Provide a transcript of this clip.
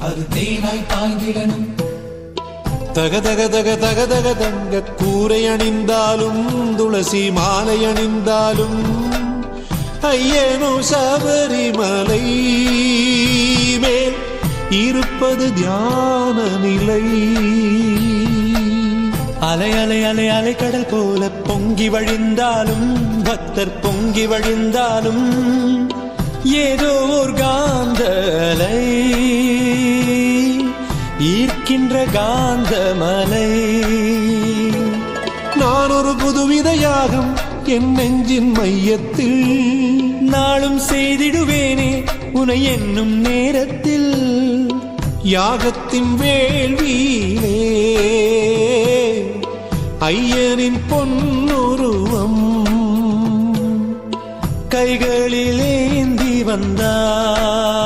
அது தேனாய் பாய்ந்திடணும். தக தக தக தக தக தங்க கூரை அணிந்தாலும் துளசி மாலை அணிந்தாலும் ஐயனோ சபரிமலை மேல் இருப்பது தியான நிலை. அலை அலை அலை அலை கடல் போல பொங்கி வழிந்தாலும் பக்தர் பொங்கி வழிந்தாலும் ஏதோ ஒரு கா ஈர்க்கின்ற காந்த மலை நான் ஒரு புதுவித யாகம் என் நெஞ்சின் மையத்தில். நாளும் செய்திடுவேனே உனை என்னும் நேரத்தில். யாகத்தின் வேள்வியிலே ஐயனின் பொன்னுருவம். கைகளிலேந்தி வந்தார்